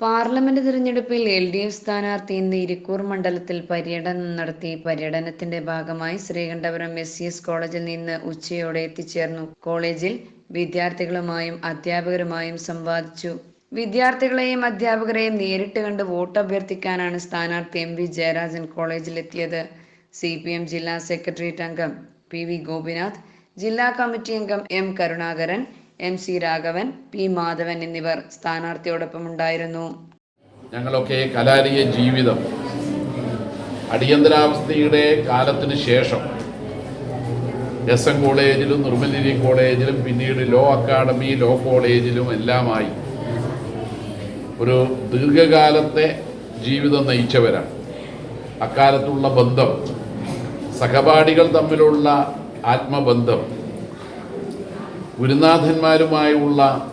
Parliament തിരഞ്ഞെടുപ്പിൽ L D F സ്ഥാനാർത്ഥി ഇന്ന് ഇരിക്കൂർ മണ്ഡലത്തിൽ പര്യടനം നടത്തി. പര്യടനത്തിന്റെ ഭാഗമായി ശ്രീകണ്ഠപുരം എസ് എസ് കോളേജിൽ നിന്ന് ഉച്ചയോടെ എത്തിച്ചേർന്നു. കോളേജിൽ വിദ്യാർത്ഥികളുമായും അധ്യാപകരുമായും സംവാദിച്ചു. വിദ്യാർത്ഥികളെയും അധ്യാപകരെയും നേരിട്ട് കണ്ട് വോട്ട് അഭ്യർത്ഥിക്കാനാണ് സ്ഥാനാർത്ഥി എം വി ജയരാജൻ കോളേജിലെത്തിയത്. സി പി എം ജില്ലാ സെക്രട്ടേറിയറ്റ് അംഗം പി വി ഗോപിനാഥ് ജില്ലാ കമ്മിറ്റി അംഗം M Karunakaran M C Raghavan P Madhavan എന്നിവർ സ്ഥാനാർത്ഥിയോടൊപ്പം ഉണ്ടായിരുന്നു ഞങ്ങളൊക്കെ കലാലയ ജീവിതം അടിയന്തരാവസ്ഥയുടെ കാലത്തിന് ശേഷം എസ് എൻ കോളേജിലും നിർമ്മലിനി കോളേജിലും പിന്നീട് ലോ അക്കാഡമി ലോ കോളേജിലും എല്ലാമായി ഒരു ദീർഘകാലത്തെ ജീവിതം നയിച്ചവരാണ്. അക്കാലത്തുള്ള ബന്ധം സഹപാഠികൾ തമ്മിലുള്ള ആത്മബന്ധം ഗുരുനാഥന്മാരുമായുള്ള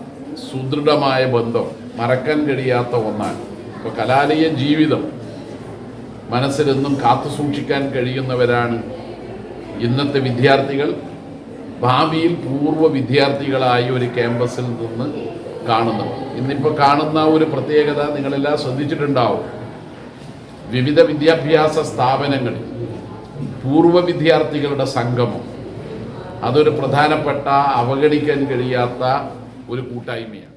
സുദൃഢമായ ബന്ധം മറക്കാൻ കഴിയാത്ത ഒന്നാണ്. ഇപ്പോൾ കലാലയ ജീവിതം മനസ്സിലെന്നും കാത്തു സൂക്ഷിക്കാൻ കഴിയുന്നവരാണ് ഇന്നത്തെ വിദ്യാർത്ഥികൾ. ഭാവിയിൽ പൂർവ വിദ്യാർത്ഥികളായി ഒരു ക്യാമ്പസിൽ നിന്ന് കാണുന്നത് ഇന്നിപ്പോൾ കാണുന്ന ഒരു പ്രത്യേകത നിങ്ങളെല്ലാം ശ്രദ്ധിച്ചിട്ടുണ്ടാവും. വിവിധ വിദ്യാഭ്യാസ സ്ഥാപനങ്ങളിൽ പൂർവ വിദ്യാർത്ഥികളുടെ സംഗമം. അതൊരു പ്രധാനപ്പെട്ട അവഗണിക്കാൻ കഴിയാത്ത ഒരു കൂട്ടായ്മയാണ്.